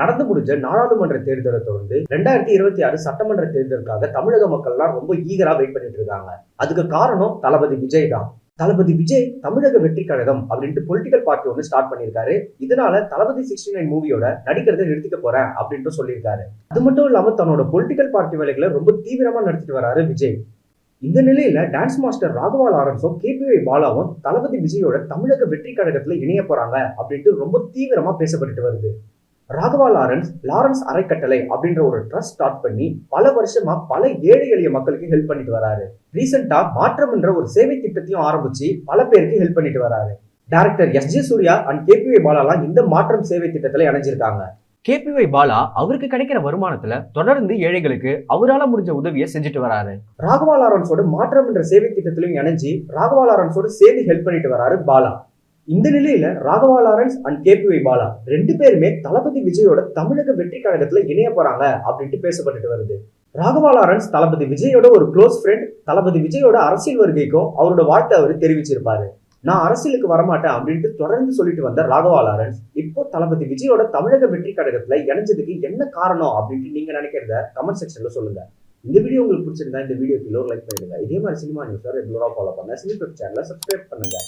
நடந்து முடிஞ்ச நாடாளுமன்ற தேர்தலை தொடர்ந்து ரெண்டாயிரத்தி இருபத்தி ஆறு சட்டமன்ற தேர்தலுக்காக தமிழக மக்கள்லாம் ரொம்ப ஈகரா வெயிட் பண்ணிட்டு இருக்காங்க. அதுக்கு காரணம் தளபதி விஜய் தான். தளபதி விஜய் தமிழக வெற்றி கழகம் அப்படின்ட்டு பொலிட்டிக்கல் பார்ட்டி ஒன்று ஸ்டார்ட் பண்ணியிருக்காரு. இதனால தளபதி சிக்ஸ்டி நைன் மூவியோட நடிக்கிறத நிறுத்திக்க போறேன் அப்படின்ட்டு சொல்லியிருக்காரு. அது மட்டும் இல்லாம தன்னோட பொலிட்டிக்கல் பார்ட்டி வேலைகளை ரொம்ப தீவிரமா நடத்திட்டு வராரு விஜய். இந்த நிலையில டான்ஸ் மாஸ்டர் ராகவா லாரன்ஸும் கேபிஐ பாலாவும் தளபதி விஜயோட தமிழக வெற்றி கழகத்துல இணைய போறாங்க அப்படின்ட்டு ரொம்ப தீவிரமா பேசப்பட்டு வருது. ராகவா லாரன்ஸ் லாரன்ஸ் அறக்கட்டளை அப்படின்ற ஒரு ட்ரஸ்ட் ஸ்டார்ட் பண்ணி பல வருஷமா பல ஏழை எளிய மக்களுக்கு ஹெல்ப் பண்ணிட்டு வராரு. ரீசெண்டா மாற்றம் என்ற ஒரு சேவை திட்டத்தையும் ஆரம்பிச்சு பல பேருக்கு ஹெல்ப் பண்ணிட்டு வராரு. Director S J Suryah and KPY பாலாலாம் இந்த மாற்றம் சேவை திட்டத்துல இணைஞ்சிருக்காங்க. கேபிஒய் பாலா அவருக்கு கிடைக்கிற வருமானத்துல தொடர்ந்து ஏழைகளுக்கு அவரால முடிஞ்ச உதவியை செஞ்சுட்டு வராரு. ராகவா லாரன்ஸோட மாற்றம் என்ற சேவை திட்டத்திலையும் இணைஞ்சு ராகவா லாரன்ஸோட சேர்ந்து ஹெல்ப் பண்ணிட்டு வராரு பாலா. இந்த நிலையில ராகவா லாரன்ஸ் அண்ட் கேபிஒய் பாலா ரெண்டு பேருமே தளபதி விஜயோட தமிழக வெற்றி கழகத்துல இணைய போறாங்க அப்படின்ட்டு பேசப்பட்டுட்டு வருது. ராகவா லாரன்ஸ் தளபதி விஜயோட ஒரு க்ளோஸ் ஃப்ரெண்ட் தளபதி விஜயோட அரசியல் வருகைக்கும் அவரோட வாழ்த்தை அவர் தெரிவிச்சிருப்பாரு. நான் அரசியலுக்கு வரமாட்டேன் அப்படின்ட்டு தொடர்ந்து சொல்லிட்டு வந்த ராகவா லாரன்ஸ் இப்போ தளபதி விஜயோட தமிழக வெற்றி கழகத்துல இணைஞ்சதுக்கு என்ன காரணம் அப்படின்ட்டு நீங்க நினைக்கிறத கமெண்ட் செக்ஷன்ல சொல்லுங்க. இந்த வீடியோ உங்களுக்கு பிடிச்சிருந்தா இந்த வீடியோக்கு ஒரு லைக் பண்ணிடுங்க. இதே மாதிரி சினிமா நியூஸ் ரெகுலரா ஃபாலோ பண்ண சினிமா சேனலை சப்ஸ்கிரைப் பண்ணுங்க.